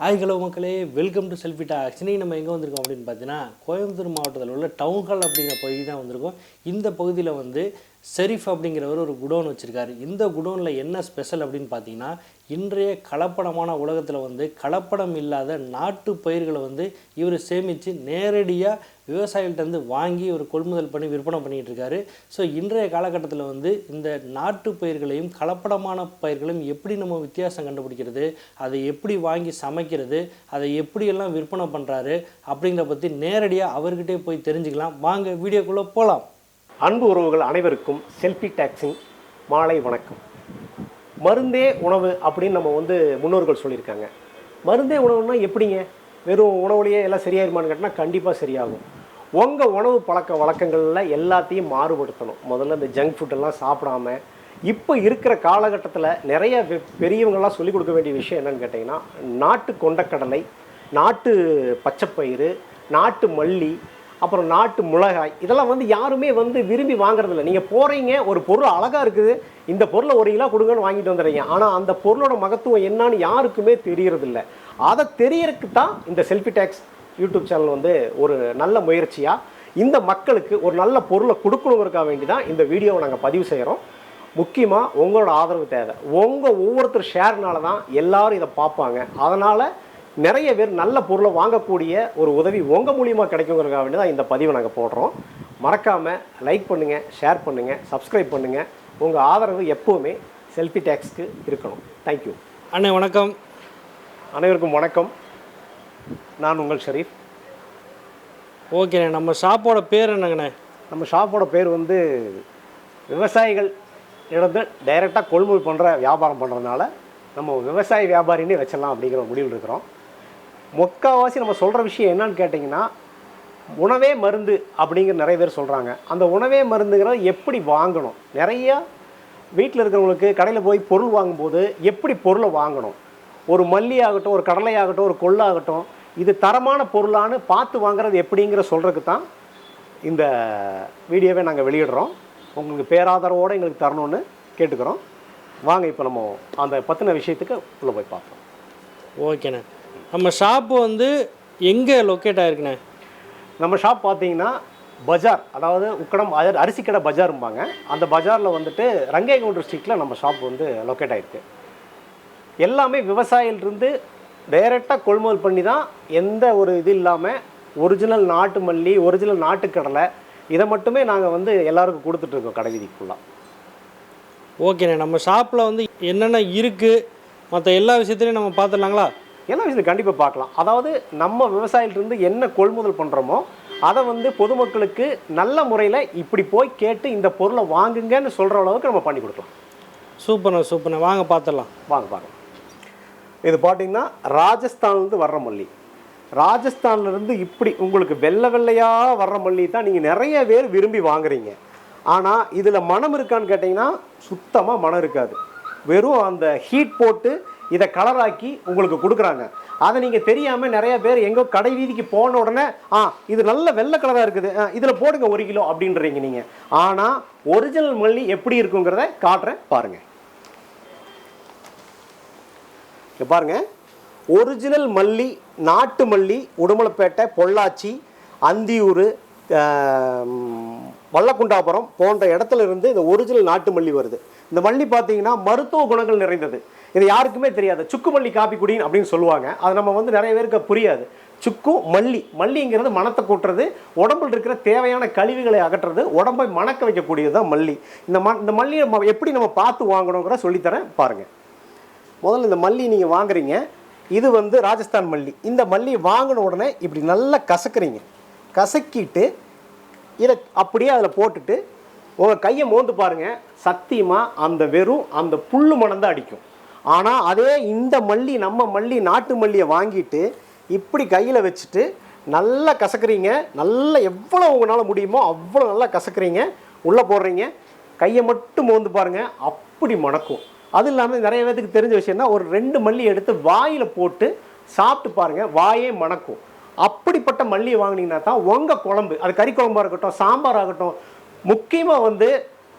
Hi hello மக்களே. Welcome to செல்ஃபிட்டா actually நம்ம எங்கே வந்திருக்கோம் அப்படின்னு பார்த்தீங்கன்னா கோயம்புத்தூர் மாவட்டத்தில் உள்ள டவுன் ஹால் அப்படிங்கிற பகுதி தான் வந்திருக்கோம். இந்த பகுதியில் வந்து ஷெரீஃப் அப்படிங்கிறவர் ஒரு குடோன் வச்சுருக்காரு. இந்த குடோனில் என்ன ஸ்பெஷல் அப்படின்னு பார்த்தீங்கன்னா இன்றைய கலப்படமான உலகத்தில் வந்து கலப்படம் இல்லாத நாட்டு பயிர்களை வந்து இவர் சேமித்து நேரடியாக விவசாயிகள்கிட்ட வாங்கி ஒரு கொள்முதல் பண்ணி விற்பனை பண்ணிகிட்டு இருக்காரு ஸோ இன்றைய காலகட்டத்தில் வந்து இந்த நாட்டு பயிர்களையும் கலப்படமான பயிர்களையும் எப்படி நம்ம வித்தியாசம் கண்டுபிடிக்கிறது அதை எப்படி வாங்கி சமைக்கிறது அதை எப்படியெல்லாம் விற்பனை பண்ணுறாரு அப்படிங்கிற பற்றி நேரடியாக அவர்கிட்டே போய் தெரிஞ்சுக்கலாம். வாங்க வீடியோக்குள்ளே போகலாம் அன்பு உறவுகள் அனைவருக்கும் செல்ஃபி டாக்ஸிங் மாலை வணக்கம். மருந்தே உணவு அப்படின்னு நம்ம வந்து முன்னோர்கள் சொல்லியிருக்காங்க. மருந்தே உணவுன்னா எப்படிங்க? வெறும் உணவுலேயே எல்லாம் சரியாயிருமான்னு கேட்டால் கண்டிப்பாக சரியாகும். உங்கள் உணவு பழக்க வழக்கங்களில் எல்லாத்தையும் மாறுபடுத்தணும். முதல்ல இந்த ஜங்க் ஃபுட்டெல்லாம் சாப்பிடாம இப்போ இருக்கிற காலகட்டத்தில் நிறைய பெ- சொல்லிக் கொடுக்க வேண்டிய விஷயம் என்னன்னு கேட்டிங்கன்னா நாட்டு கொண்டக்கடலை நாட்டு பச்சைப்பயிறு நாட்டு மல்லி அப்புறம் நாட்டு மிளகாய் இதெல்லாம் வந்து யாருமே வந்து விரும்பி வாங்குறதில்ல. நீங்கள் போகிறீங்க ஒரு பொருள் அழகாக இருக்குது இந்த பொருளை ஒரு கிலோ கொடுங்கன்னு வாங்கிட்டு வந்துடுறீங்க. ஆனால் அந்த பொருளோட மகத்துவம் என்னன்னு யாருக்குமே தெரியறதில்ல. அதை தெரியறதுக்கு தான் இந்த செல்ஃபி டேக்ஸ் யூடியூப் சேனல் வந்து ஒரு நல்ல முயற்சியாக இந்த மக்களுக்கு ஒரு நல்ல பொருளை கொடுக்கணுங்கிறதுக்காக வேண்டி தான் இந்த வீடியோவை நாங்கள் பதிவு செய்கிறோம் முக்கியமாக உங்களோட ஆதரவு தேவை. உங்கள் ஒவ்வொருத்தர் ஷேர்னால தான் எல்லாரும் இதை பார்ப்பாங்க. அதனால் நிறைய பேர் நல்ல பொருளை வாங்கக்கூடிய ஒரு உதவி உங்கள் மூலியமாக கிடைக்குங்கிறதுக்காக வேண்டி தான் இந்த பதிவை நாங்கள் போடுறோம். மறக்காமல் லைக் பண்ணுங்கள் ஷேர் பண்ணுங்கள் சப்ஸ்கிரைப் பண்ணுங்கள் உங்கள் ஆதரவு எப்போவுமே செல்ஃபி டேக்ஸ்க்கு இருக்கணும். தேங்க்யூ அண்ணே வணக்கம். அனைவருக்கும் வணக்கம். நான் உங்கள் ஷரீஃப் ஓகேண்ணே நம்ம ஷாப்போட பேர் என்னங்கண்ணே? நம்ம ஷாப்போட பேர் வந்து விவசாயிகள் இருந்து டைரெக்டாக கொள்முதல் பண்ணுற வியாபாரம் பண்ணுறதுனால நம்ம விவசாய வியாபாரின்னே வச்சிடலாம் அப்படிங்கிற முடிவில் இருக்கிறோம். முக்கால்வாசி நம்ம சொல்கிற விஷயம் என்னன்னு கேட்டிங்கன்னா உணவே மருந்து அப்படிங்கிற நிறைய பேர் சொல்கிறாங்க அந்த உணவே மருந்துங்கிறத எப்படி வாங்கணும்? நிறையா வீட்டில் இருக்கிறவங்களுக்கு கடையில் போய் பொருள் வாங்கும்போது எப்படி பொருளை வாங்கணும்? ஒரு மல்லி ஆகட்டும் ஒரு கடலை ஆகட்டும் ஒரு கொள்ளாகட்டும் இது தரமான பொருளான்னு பார்த்து வாங்குறது எப்படிங்கிற சொல்கிறதுக்கு தான் இந்த வீடியோவை நாங்கள் வெளியிடுறோம். உங்களுக்கு பேராதரவோடு எங்களுக்கு தரணும்னு கேட்டுக்கிறோம். வாங்க இப்போ நம்ம அந்த பற்றின விஷயத்துக்கு உள்ளே போய் பார்ப்போம். ஓகேண்ணே. நம்ம ஷாப்பு வந்து எங்கே லொக்கேட் ஆயிருக்குண்ணே? நம்ம ஷாப் பார்த்தீங்கன்னா பஜார் அதாவது உக்கடம் அரிசி கடை பஜாரும்பாங்க. அந்த பஜாரில் வந்துட்டு ரங்கேகவுண்டர் ஸ்ட்ரீட்டில் நம்ம ஷாப் வந்து லொக்கேட் ஆயிருக்கு. எல்லாமே விவசாயிலிருந்து டைரெக்டாக கொள்முதல் பண்ணி தான் எந்த ஒரு இது இல்லாமல் ஒரிஜினல் நாட்டு மல்லி ஒரிஜினல் நாட்டுக்கடலை இதை மட்டுமே நாங்கள் வந்து எல்லாருக்கும் கொடுத்துட்ருக்கோம் கடை வீதிக்குள்ளாக ஓகேண்ணே நம்ம ஷாப்பில் வந்து என்னென்ன இருக்குது மற்ற எல்லா விஷயத்துலையும் நம்ம பார்த்துடலாங்களா? எல்லா விஷயத்தையும் கண்டிப்பாக பார்க்கலாம். அதாவது நம்ம விவசாயிலிருந்து என்ன கொள்முதல் பண்ணுறோமோ அதை வந்து பொதுமக்களுக்கு நல்ல முறையில் இப்படி போய் கேட்டு இந்த பொருளை வாங்குங்கன்னு சொல்கிற அளவுக்கு நம்ம பண்ணி கொடுக்கலாம். சூப்பர்ண்ணே சூப்பர்ண்ணே. வாங்க பார்த்துடலாம். வாங்க பாருங்க இது பார்த்தீங்கன்னா ராஜஸ்தான்லேருந்து வர்ற மல்லி. ராஜஸ்தான்லேருந்து இப்படி உங்களுக்கு வெள்ளை வெள்ளையாக வர்ற மல்லி தான் நீங்கள் நிறைய பேர் விரும்பி வாங்குறீங்க. ஆனால் இதில் மனம் இருக்கான்னு கேட்டிங்கன்னா சுத்தமாக மனம் இருக்காது. வெறும் அந்த ஹீட் போட்டு இதை கலராக்கி உங்களுக்கு கொடுக்குறாங்க. அதை நீங்கள் தெரியாமல் நிறைய பேர் எங்கோ கடை வீதிக்கு போன உடனே ஆ இது நல்ல வெள்ளை கலராக இருக்குது. இதில் போடுங்க ஒரு கிலோ அப்படின்றீங்க நீங்கள் ஆனால் ஒரிஜினல் மல்லி எப்படி இருக்குங்கிறத காட்டுறேன் பாருங்கள் இங்க பாருங்க. ஒரிஜினல் மல்லி நாட்டு மல்லி உடுமலைப்பேட்டை பொள்ளாச்சி அந்தியூர் வல்லக்குண்டாபுரம் போன்ற இடத்துல இருந்து இந்த ஒரிஜினல் நாட்டு மல்லி வருது. இந்த மல்லி பார்த்தீங்கன்னா மருத்துவ குணங்கள் நிறைந்தது. இது யாருக்குமே தெரியாது. சுக்கு மல்லி காப்பி குடின்னு அப்படின்னு சொல்லுவாங்க. அது நம்ம வந்து நிறைய பேருக்கு புரியாது. சுக்கு மல்லி. மல்லிங்கிறது மணத்தை கூட்டுறது உடம்புல இருக்கிற தேவையான கழிவுகளை அகற்றுறது உடம்பை மணக்க வைக்கக்கூடியது தான் மல்லி. இந்த ம இந்த மல்லியை எப்படி நம்ம பார்த்து வாங்கணுங்கிற சொல்லித்தரேன். பாருங்கள் முதல்ல இந்த மல்லி நீங்கள் வாங்குறீங்க. இது வந்து ராஜஸ்தான் மல்லி. இந்த மல்லி வாங்கின உடனே இப்படி நல்லா கசக்குறீங்க. கசக்கிட்டு இதை அப்படியே அதில் போட்டுட்டு உங்கள் கையை மோந்து பாருங்கள் சத்தியமாக அந்த வெறும் அந்த புல்லு மணந்தான் அடிக்கும். ஆனால் அதே இந்த மல்லி நம்ம மல்லி நாட்டு மல்லியை வாங்கிட்டு இப்படி கையில் வச்சுட்டு நல்லா கசக்குறீங்க. நல்லா எவ்வளோ உங்களால் முடியுமோ அவ்வளோ நல்லா கசக்குறீங்க. உள்ளே போடுறீங்க. கையை மட்டும் மோந்து பாருங்கள் அப்படி மணக்கும். அது இல்லாமல் நிறைய பேத்துக்கு தெரிஞ்ச விஷயம்னா ஒரு ரெண்டு மல்லி எடுத்து வாயில் போட்டு சாப்பிட்டு பாருங்கள் வாயே மணக்கும். அப்படிப்பட்ட மல்லியை வாங்கினீங்கன்னா தான் உங்கள் குழம்பு அது கறி குழம்பாக இருக்கட்டும் சாம்பார் ஆகட்டும் முக்கியமாக வந்து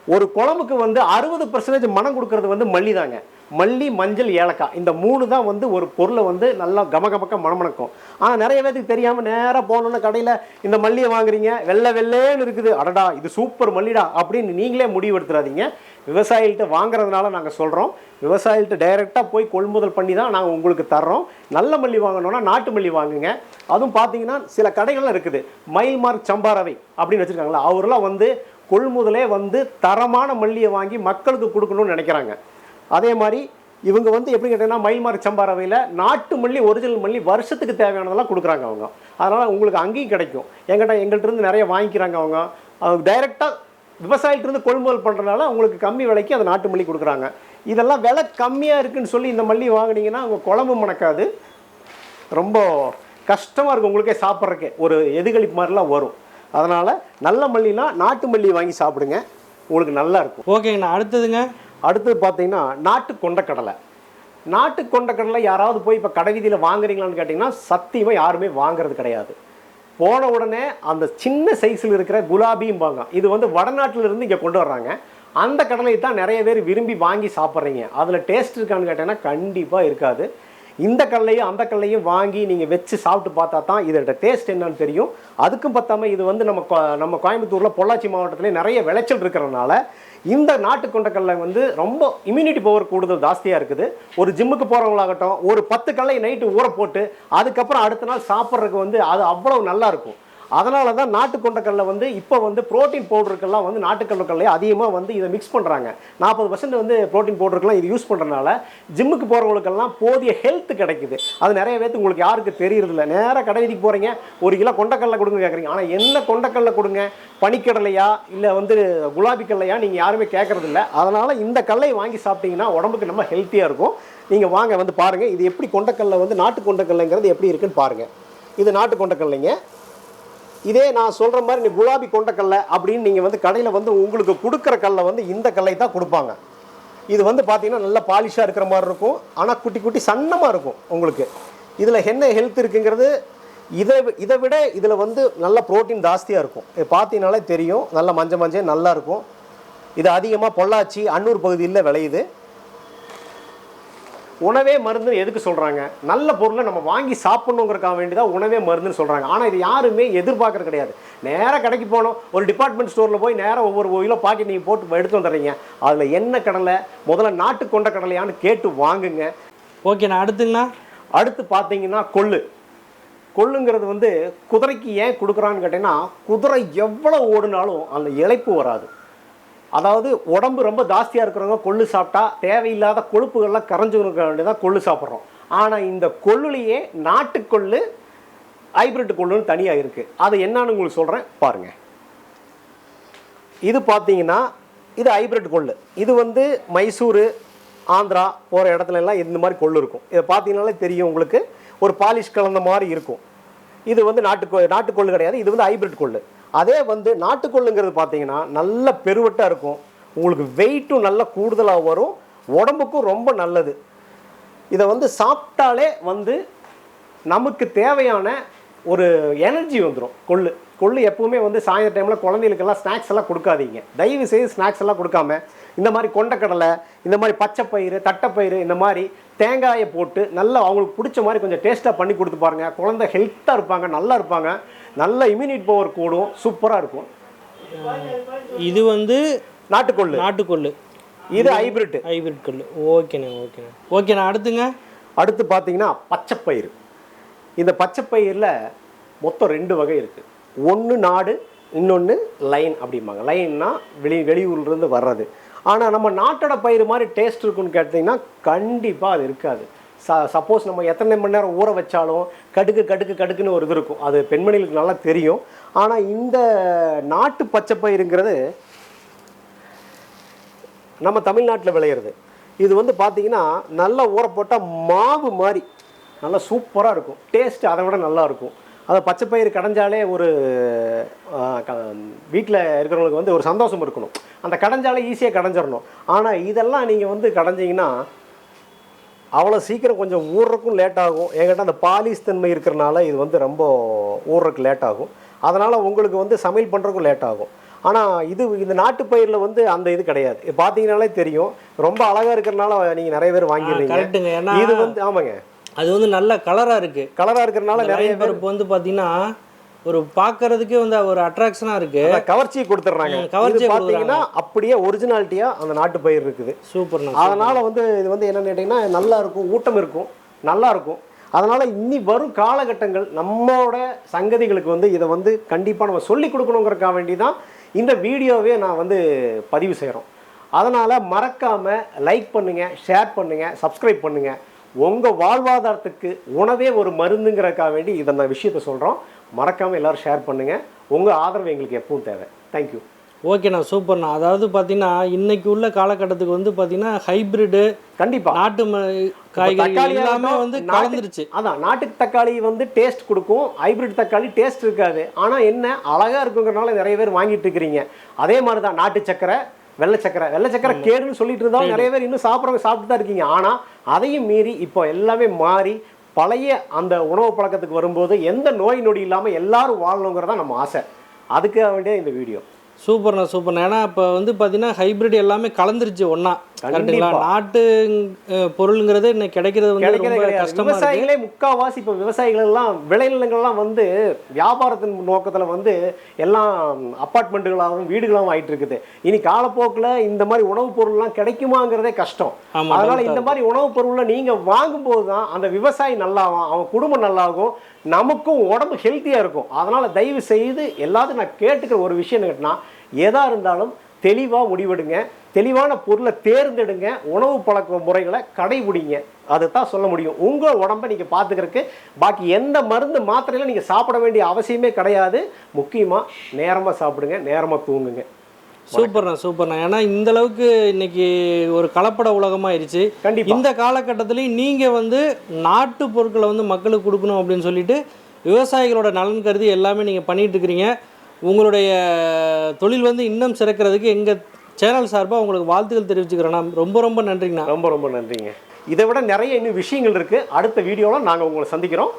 ஒரு குழம்புக்கு வந்து அறுபது பர்சன்டேஜ் மனம் கொடுக்கறது வந்து மல்லி தாங்க மல்லி மஞ்சள் ஏலக்காய். இந்த மூணு தான் வந்து ஒரு பொருளை வந்து நல்லா கமகமக்க மணமணக்கும் ஆனால் நிறைய பேருக்கு தெரியாமல் நேராக போனோன்னு கடையில் இந்த மல்லியை வாங்குறீங்க வெள்ளை வெள்ளேன்னு இருக்குது. அடடா இது சூப்பர் மல்லிடா அப்படின்னு நீங்களே முடிவெடுத்துறாதீங்க. விவசாயிகிட்ட வாங்குறதுனால நாங்கள் சொல்கிறோம் விவசாயிகிட்ட டைரெக்டாக போய் கொள்முதல் பண்ணி தான் நாங்கள் உங்களுக்கு தர்றோம். நல்ல மல்லி வாங்கணும்னா நாட்டு மல்லி வாங்குங்க. அதுவும் பார்த்தீங்கன்னா சில கடைகள்லாம் இருக்குது. மைல் மார்க் சம்பாரவை அப்படின்னு வச்சுருக்காங்களா அவரெல்லாம் வந்து கொள்முதலே வந்து தரமான மல்லியை வாங்கி மக்களுக்கு கொடுக்கணும்னு நினைக்கிறாங்க. அதே மாதிரி இவங்க வந்து எப்படி கேட்டீங்கன்னா மயில்மார்க் சம்பாரவையில் நாட்டு மல்லி ஒரிஜினல் மல்லி வருஷத்துக்கு தேவையானதெல்லாம் கொடுக்குறாங்க அவங்க. அதனால் உங்களுக்கு அங்கேயும் கிடைக்கும். எங்கிட்ட எங்கள்கிட்டருந்து நிறைய வாங்கிக்கிறாங்க அவங்க. டைரெக்டாக விவசாயிகிட்டருந்து கொள்முதல் பண்ணுறதுனால உங்களுக்கு கம்மி விலைக்கு அந்த நாட்டு மல்லி கொடுக்குறாங்க. இதெல்லாம் விலை கம்மியாக இருக்குன்னு சொல்லி இந்த மல்லி வாங்கினீங்கன்னா அவங்க குழம்பு மணக்காது. ரொம்ப கஷ்டமாக இருக்கும் உங்களுக்கே சாப்பிட்றக்கே ஒரு எதிர்களிப்பு மாதிரிலாம் வரும். அதனால் நல்ல மல்லினா நாட்டு மல்லி வாங்கி சாப்பிடுங்க. உங்களுக்கு நல்லா இருக்கும். ஓகேங்கண்ணா. அடுத்ததுங்க. அடுத்தது பார்த்தீங்கன்னா நாட்டு கொண்டக்கடலை. நாட்டு கொண்டக்கடலை யாராவது போய் இப்போ கடை வீதியில் வாங்குறீங்களான்னு கேட்டிங்கன்னா சத்தியமாக யாருமே வாங்குறது கிடையாது. போன உடனே அந்த சின்ன சைஸில் இருக்கிற குலாபிம்பாங்க. இது வந்து வடநாட்டிலிருந்து இங்கே கொண்டு வர்றாங்க. அந்த கடலை தான் நிறைய பேர் விரும்பி வாங்கி சாப்பிட்றீங்க. அதில் டேஸ்ட் இருக்கான்னு கேட்டிங்கன்னா கண்டிப்பாக இருக்காது. இந்த கடலையும் அந்த கடலையும் வாங்கி நீங்கள் வச்சு சாப்பிட்டு பார்த்தா தான் இதோட டேஸ்ட் என்னன்னு தெரியும். அதுக்கும் பார்த்தாமல் இது வந்து நம்ம கோ- நம்ம கோயம்புத்தூரில் பொள்ளாச்சி மாவட்டத்திலே நிறைய விளைச்சல் இருக்கிறனால இந்த நாட்டு கொண்டக்கடலை வந்து ரொம்ப இம்யூனிட்டி பவர் கூடுதல் ஜாஸ்தியாக இருக்குது. ஒரு ஜிம்முக்கு போகிறவங்களாகட்டும் ஒரு பத்து கடலை நைட்டு ஊற போட்டு அதுக்கப்புறம் அடுத்த நாள் சாப்பிட்றதுக்கு வந்து அது அவ்வளவு நல்லாயிருக்கும் அதனால தான் நாட்டு கொண்டக்கடலை வந்து இப்போ வந்து ப்ரோட்டீன் பவுடருக்கெல்லாம் வந்து நாட்டு அதிகமாக வந்து இதை மிக்ஸ் பண்ணுறாங்க நாற்பது பர்சன்ட் வந்து புரோட்டீன் பவுடருக்கெல்லாம் இது யூஸ் பண்ணுறனால ஜிம்முக்கு போகிறவங்களுக்கெல்லாம் போதிய ஹெல்த் கிடைக்குது. அது நிறைய பேர்த்து உங்களுக்கு யாருக்கு தெரியறதில்ல. நேராக கடை வீதிக்கு போகிறீங்க ஒரு கிலோ கொண்டக்கடலை கொடுங்க கேட்குறீங்க ஆனால் என்ன கொண்டக்கடலை கொடுங்க? பனிக்கடலையா? இல்லை வந்து குலாபி கல்லையா? நீங்கள் யாருமே கேட்குறதில்ல அதனால் இந்த கல்லை வாங்கி சாப்பிட்டீங்கன்னா உடம்புக்கு நம்ம ஹெல்த்தியாக இருக்கும். நீங்கள் வாங்க வந்து பாருங்கள் இது எப்படி கொண்டக்கடலை வந்து நாட்டு கொண்டக்கடலைங்கிறது எப்படி இருக்குன்னு பாருங்கள் இது நாட்டு கொண்டக்கடலைங்க இதே நான் சொல்கிற மாதிரி நீ குலாபி கொண்ட கல்லை அப்படின்னு நீங்கள் வந்து கடையில் வந்து உங்களுக்கு கொடுக்குற கல்லை வந்து இந்த கல்லை தான் கொடுப்பாங்க. இது வந்து பார்த்தீங்கன்னா நல்ல பாலிஷாக இருக்கிற மாதிரி இருக்கும். ஆனால் குட்டி குட்டி சன்னமாக இருக்கும் உங்களுக்கு. இதில் என்ன ஹெல்த் இருக்குங்கிறது இதை இதை விட இதில் வந்து நல்ல புரோட்டீன் ஜாஸ்தியாக இருக்கும். இது பார்த்தீங்கனாலே தெரியும். நல்ல மஞ்சள் மஞ்சள் நல்லா இருக்கும். இது அதிகமாக பொள்ளாச்சி அன்னூர் பகுதியில் விளையுது. உணவே மருந்து எதுக்கு சொல்கிறாங்க நல்ல பொருளை நம்ம வாங்கி சாப்பிட்ணுங்கிறக்காக வேண்டி தான் உணவே மருந்துன்னு சொல்கிறாங்க ஆனால் இது யாருமே எதிர்பார்க்கறது கிடையாது. நேராக கடைக்கு போனோம் ஒரு டிபார்ட்மெண்ட் ஸ்டோரில் போய் நேராக ஒவ்வொரு கிலோ பாக்கெட் நீங்கள் போட்டு எடுத்து வந்துடுறீங்க. அதில் என்ன கடலை முதல்ல நாட்டு கொண்ட கடலையான்னு கேட்டு வாங்குங்க. ஓகேண்ணா அடுத்துங்கண்ணா அடுத்து பார்த்தீங்கன்னா கொள்ளு. கொள்ளுங்கிறது வந்து குதிரைக்கு ஏன் கொடுக்குறான்னு கேட்டிங்கன்னா குதிரை எவ்வளோ ஓடினாலும் அந்த இளைப்பு வராது. அதாவது உடம்பு ரொம்ப ஜாஸ்தியாக இருக்கிறவங்க கொள்ளு சாப்பிட்டா தேவையில்லாத கொழுப்புகள்லாம் கரைஞ்சுக்க வேண்டியதான் கொள்ளு சாப்பிட்றோம். ஆனால் இந்த கொள்ளுலேயே நாட்டுக்கொள்ளு ஹைப்ரிட் கொள்ளுன்னு தனியாக இருக்குது அது என்னன்னு உங்களுக்கு சொல்கிறேன் பாருங்கள் இது பார்த்தீங்கன்னா இது ஹைப்ரிட் கொள்ளு. இது வந்து மைசூர் ஆந்திரா போகிற இடத்துல எல்லாம் இந்த மாதிரி கொள்ளு இருக்கும். இதை பார்த்தீங்கனாலே தெரியும் உங்களுக்கு. ஒரு பாலிஷ் கலந்த மாதிரி இருக்கும். இது வந்து நாட்டுக்கொ நாட்டுக்கொள்ளு கிடையாது. இது வந்து ஹைப்ரிட் கொள்ளு. அதே வந்து நாட்டுக்கொள்ளுங்கிறது பார்த்தீங்கன்னா நல்ல பெருவட்டாக இருக்கும். உங்களுக்கு வெயிட்டும் நல்லா கூடுதலாக வரும். உடம்புக்கும் ரொம்ப நல்லது. இதை வந்து சாப்பிட்டாலே வந்து நமக்கு தேவையான ஒரு எனர்ஜி வந்துடும் கொள்ளு. கொள்ளு எப்பவுமே வந்து சாயந்தர டைமில் குழந்தைகளுக்கெல்லாம் ஸ்நாக்ஸ் எல்லாம் கொடுக்காதீங்க. தயவு செய்து ஸ்நாக்ஸ் எல்லாம் கொடுக்காம இந்த மாதிரி கொண்டக்கடலை இந்த மாதிரி பச்சைப்பயிறு தட்டைப்பயிறு இந்த மாதிரி தேங்காயை போட்டு நல்லா அவங்களுக்கு பிடிச்ச மாதிரி கொஞ்சம் டேஸ்ட்டாக பண்ணி கொடுத்து பாருங்க. குழந்தை ஹெல்த்தாக இருப்பாங்க நல்லா இருப்பாங்க. நல்ல இம்யூனிட்டி பவர் கூடும் சூப்பராக இருக்கும். இது வந்து நாட்டுக்கொள்ளு. நாட்டுக்கொள்ளு. இது ஹைபிரிட் ஹைபிரிட் கொள்ளு ஓகேண்ணா ஓகேண்ணா. ஓகேண்ணா அடுத்துங்க. அடுத்து பார்த்தீங்கன்னா பச்சைப்பயிறு. இந்த பச்சைப்பயிரில் மொத்தம் ரெண்டு வகை இருக்குது ஒன்று நாடு இன்னொன்று லைன் அப்படிம்பாங்க. லைன்னா வெளி வெளியூர்லேருந்து வர்றது. ஆனால் நம்ம நாட்டோட பயிர் மாதிரி டேஸ்ட் இருக்குன்னு கேட்டிங்கன்னா கண்டிப்பாக அது இருக்காது. ச சப்போஸ் நம்ம எத்தனை மணி நேரம் ஊற வச்சாலும் கடுக்கு கடுக்கு கடுக்குன்னு ஒரு இது இருக்கும். அது பெண்மணிகளுக்கு நல்லா தெரியும். ஆனால் இந்த நாட்டு பச்சைப்பயிருங்கிறது நம்ம தமிழ்நாட்டில் விளையிறது. இது வந்து பார்த்திங்கன்னா நல்லா ஊற போட்டால் மாவு மாதிரி நல்லா சூப்பராக இருக்கும். டேஸ்ட் அதை விட நல்லாயிருக்கும் அதை பச்சை பயிறு கடைஞ்சாலே ஒரு வீட்டில் இருக்கிறவங்களுக்கு வந்து ஒரு சந்தோஷம் இருக்கணும். அந்த கடைஞ்சாலே ஈஸியாக கடைஞ்சிடணும் ஆனால் இதெல்லாம் நீங்கள் வந்து கடைஞ்சிங்கன்னா அவ்வளோ சீக்கிரம் கொஞ்சம் ஊறுறக்கும் லேட் ஆகும். என்கிட்ட அந்த பாலிஷ் தன்மை இருக்கிறனால இது வந்து ரொம்ப ஊறுறதுக்கு லேட் ஆகும். அதனால் உங்களுக்கு வந்து சமையல் பண்ணுறதுக்கும் லேட் ஆகும். ஆனால் இது இந்த நாட்டு பயிரில் வந்து அந்த இது கிடையாது. இது பார்த்தீங்கன்னாலே தெரியும். ரொம்ப அழகாக இருக்கிறனால நீங்கள் நிறைய பேர் வாங்கிடுறீங்க. இது வந்து ஆமாங்க. அது வந்து நல்ல கலராக இருக்குது கலராக இருக்கிறனால நிறைய பருப்பு வந்து பார்த்தீங்கன்னா ஒரு பார்க்கறதுக்கே வந்து ஒரு அட்ராக்ஷனாக இருக்குது கவர்ச்சியை கொடுத்துட்றாங்க. இது பார்த்தீங்கன்னா அப்படியே ஒரிஜினாலிட்டியாக அந்த நாட்டு பயிர் இருக்குது. சூப்பர்ண்ணா அதனால வந்து இது வந்து என்னன்னு கேட்டிங்கன்னா நல்லா இருக்கும் ஊட்டம் இருக்கும் நல்லா இருக்கும். அதனால இனி வரும் காலகட்டங்கள் நம்மளோட சங்கதிகளுக்கு வந்து இதை வந்து கண்டிப்பாக நம்ம சொல்லி கொடுக்கணுங்கிறக்காக வேண்டி தான் இந்த வீடியோவே நான் வந்து பதிவு செய்கிறோம் அதனால் மறக்காமல் லைக் பண்ணுங்கள் ஷேர் பண்ணுங்கள் சப்ஸ்கிரைப் பண்ணுங்கள் உங்கள் வாழ்வாதாரத்துக்கு உணவே ஒரு மருந்துங்கிறக்காக வேண்டி இதை நான் விஷயத்தை சொல்கிறோம் மறக்காமல் எல்லோரும் ஷேர் பண்ணுங்கள் உங்கள் ஆதரவு எங்களுக்கு எப்பவும் தேவை. தேங்க்யூ ஓகேண்ணா சூப்பர்ண்ணா அதாவது பார்த்தீங்கன்னா இன்னைக்கு உள்ள காலகட்டத்துக்கு வந்து பார்த்தீங்கன்னா ஹைபிரிடு கண்டிப்பாக நாட்டு காய்கறி எல்லாமே வந்து கலந்துருச்சு. அதான் நாட்டு தக்காளி வந்து டேஸ்ட் கொடுக்கும். ஹைபிரிட் தக்காளி டேஸ்ட் இருக்காது. ஆனா என்ன அழகா இருக்குங்கிறனால நிறைய பேர் வாங்கிட்டு இருக்கிறீங்க. அதே மாதிரி தான் நாட்டு சக்கரை வெள்ளை சக்கரை வெள்ளை சக்கரை கேடுன்னு சொல்லிட்டு இருந்தாலும் நிறைய பேர் இன்னும் சாப்பிட்றவங்க சாப்பிட்டு தான் இருக்கீங்க. ஆனா அதையும் மீறி இப்போ எல்லாமே மாறி பழைய அந்த உணவு பழக்கத்துக்கு வரும்போது எந்த நோய் நொடி இல்லாமல் எல்லாரும் வாழணுங்கிறதா நம்ம ஆசை. அதுக்காக வேண்டிய இந்த வீடியோ. சூப்பர்ண்ணா சூப்பர்ண்ணா ஏன்னா இப்போ வந்து பார்த்தீங்கன்னா ஹைபிரிட் எல்லாமே கலந்துருச்சு ஒன்றா கரெக்டுங்களா. நாட்டு பொருளுங்கிறது இன்னைக்கு கிடைக்கிறது வந்து ரொம்ப விவசாயிகளே முக்காவாசி இப்போ விவசாயிகள் எல்லாம் விளைநிலங்கள்லாம் வந்து வியாபாரத்தின் நோக்கத்துல வந்து எல்லாம் அப்பார்ட்மெண்ட்டுகளாகவும் வீடுகளாகவும் ஆயிட்டு இருக்குது இனி காலப்போக்கில் இந்த மாதிரி உணவுப் பொருள்லாம் கிடைக்குமாங்கிறதே கஷ்டம். அதனால இந்த மாதிரி உணவுப் பொருளை நீங்க வாங்கும்போது தான் அந்த விவசாயி நல்லாகும் அவன் குடும்பம் நல்லாகும். நமக்கும் உடம்பு ஹெல்த்தியாக இருக்கும். அதனால் தயவு செய்து எல்லாத்தையும் நான் கேட்டுக்கிற ஒரு விஷயம் கேட்டினா எதாக இருந்தாலும் தெளிவாக முடிவெடுங்க. தெளிவான பொருளை தேர்ந்தெடுங்க. உணவு பழக்க முறைகளை கடைபிடிங்க. அதுதான் சொல்ல முடியும். உங்கள் உடம்பை நீங்கள் பார்த்துக்கிறதுக்கு பாக்கி எந்த மருந்து மாத்திரையில நீங்கள் சாப்பிட வேண்டிய அவசியமே கிடையாது. முக்கியமாக நேரமாக சாப்பிடுங்க நேரமாக தூங்குங்க. சூப்பர்ண்ணா சூப்பர்ண்ணா. ஏன்னா இந்த அளவுக்கு இன்னைக்கு ஒரு கலப்பட உலகமாயிருச்சு. கண்டிப்பா. இந்த காலகட்டத்திலையும் நீங்க வந்து நாட்டு பொருட்களை வந்து மக்களுக்கு கொடுக்கணும் அப்படின்னு சொல்லிட்டு விவசாயிகளோட நலன் கருதி எல்லாமே நீங்க பண்ணிட்டு இருக்கிறீங்க உங்களுடைய தொழில் வந்து இன்னும் சிறக்கிறதுக்கு எங்க சேனல் சார்பாக உங்களுக்கு வாழ்த்துக்கள் தெரிவிச்சுக்கிறேண்ணா. ரொம்ப ரொம்ப நன்றிங்கண்ணா. ரொம்ப ரொம்ப நன்றிங்க. இதை விட நிறைய இன்னும் விஷயங்கள் இருக்குது அடுத்த வீடியோவில் நாங்கள் உங்களை சந்திக்கிறோம்.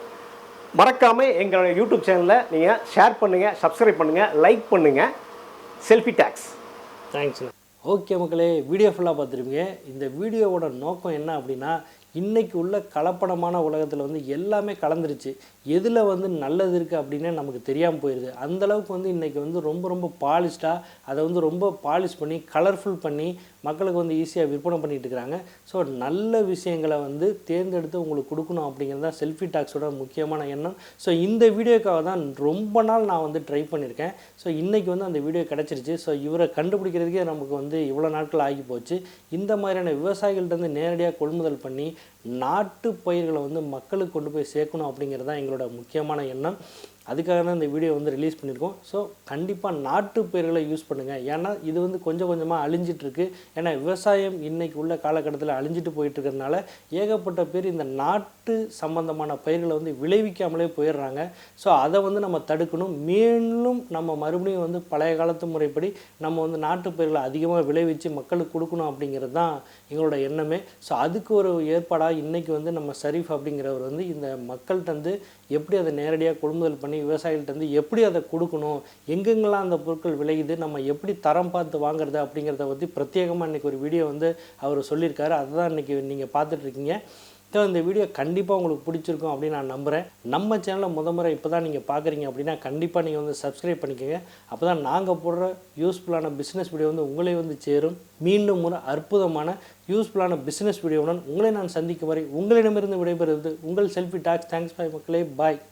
மறக்காமல் எங்களுடைய யூடியூப் சேனலில் நீங்கள் ஷேர் பண்ணுங்கள் சப்ஸ்கிரைப் பண்ணுங்கள் லைக் பண்ணுங்கள் செல்ஃபி டேக்ஸ். தேங்க்ஸ்ண்ணா ஓகே மக்களே வீடியோ ஃபுல்லாக பார்த்துருப்பீங்க. இந்த வீடியோவோட நோக்கம் என்ன அப்படின்னா இன்றைக்கி உள்ள கலப்படமான உலகத்தில் வந்து எல்லாமே கலந்துருச்சு. எதில் வந்து நல்லது இருக்குது அப்படின்னே நமக்கு தெரியாமல் போயிடுது அந்தளவுக்கு வந்து இன்னைக்கு வந்து ரொம்ப ரொம்ப பாலிஷ்டாக அதை வந்து ரொம்ப பாலிஷ் பண்ணி கலர்ஃபுல் பண்ணி மக்களுக்கு வந்து ஈஸியாக விற்பனை பண்ணிகிட்டு இருக்கிறாங்க ஸோ நல்ல விஷயங்களை வந்து தேர்ந்தெடுத்து உங்களுக்கு கொடுக்கணும் அப்படிங்கிறது தான் செல்ஃபி டாக்ஸோட முக்கியமான எண்ணம். ஸோ இந்த வீடியோக்காக தான் ரொம்ப நாள் நான் வந்து ட்ரை பண்ணியிருக்கேன் ஸோ இன்றைக்கி வந்து அந்த வீடியோ கிடச்சிருச்சு. ஸோ இவரை கண்டுபிடிக்கிறதுக்கே நமக்கு வந்து இவ்வளோ நாட்கள் ஆகி போச்சு. இந்த மாதிரியான விவசாயிகள்ட்ட இருந்து நேரடியாக கொள்முதல் பண்ணி நாட்டு பயிர்களை வந்து மக்களுக்கு கொண்டு போய் சேர்க்கணும் அப்படிங்கிறது தான் எங்களோட முக்கியமான எண்ணம். அதுக்காக தான் இந்த வீடியோ வந்து ரிலீஸ் பண்ணியிருக்கோம். ஸோ கண்டிப்பாக நாட்டு பயிர்களை யூஸ் பண்ணுங்கள் ஏன்னா இது வந்து கொஞ்சம் கொஞ்சமாக அழிஞ்சிட்ருக்கு. ஏன்னா விவசாயம் இன்றைக்கி உள்ள காலகட்டத்தில் அழிஞ்சிட்டு போயிட்டுருக்கிறதுனால ஏகப்பட்ட பேர் இந்த நாட்டு சம்பந்தமான பயிர்களை வந்து விளைவிக்காமலே போயிடுறாங்க. ஸோ அதை வந்து நம்ம தடுக்கணும். மேலும் நம்ம மறுபடியும் வந்து பழைய காலத்து முறைப்படி நம்ம வந்து நாட்டு பயிர்களை அதிகமாக விளைவிச்சு மக்களுக்கு கொடுக்கணும் அப்படிங்கிறது தான் எங்களோட எண்ணமே. ஸோ அதுக்கு ஒரு ஏற்பாடாக இன்றைக்கி வந்து நம்ம ஷரீஃப் அப்படிங்கிறவர் வந்து இந்த மக்கள்கிட்ட வந்து எப்படி அதை நேரடியாக கொள்முதல் பண்ணி பண்ணி வந்து எப்படி அதை கொடுக்கணும்? எங்கெங்கெல்லாம் அந்த பொருட்கள் விளையுது? நம்ம எப்படி தரம் பார்த்து வாங்குறது அப்படிங்கிறத பற்றி பிரத்யேகமாக இன்றைக்கி ஒரு வீடியோ வந்து அவர் சொல்லியிருக்காரு. அதை தான் இன்றைக்கி நீங்கள் பார்த்துட்ருக்கீங்க ஸோ இந்த வீடியோ கண்டிப்பாக உங்களுக்கு பிடிச்சிருக்கும் அப்படின்னு நான் நம்புகிறேன் நம்ம சேனலில் முத முறை இப்போ தான் நீங்கள் பார்க்குறீங்க அப்படின்னா கண்டிப்பாக நீங்கள் வந்து சப்ஸ்கிரைப் பண்ணிக்கோங்க. அப்போ தான் நாங்கள் போடுற யூஸ்ஃபுல்லான பிஸ்னஸ் வீடியோ வந்து உங்களை வந்து சேரும். மீண்டும் ஒரு அற்புதமான யூஸ்ஃபுல்லான பிஸ்னஸ் வீடியோவுடன் உங்களை நான் சந்திக்கும் வரை உங்களிடமிருந்து விடைபெறுவது உங்கள் செல்ஃபி டாக்ஸ் தேங்க்ஸ் பை மக்களே. பாய்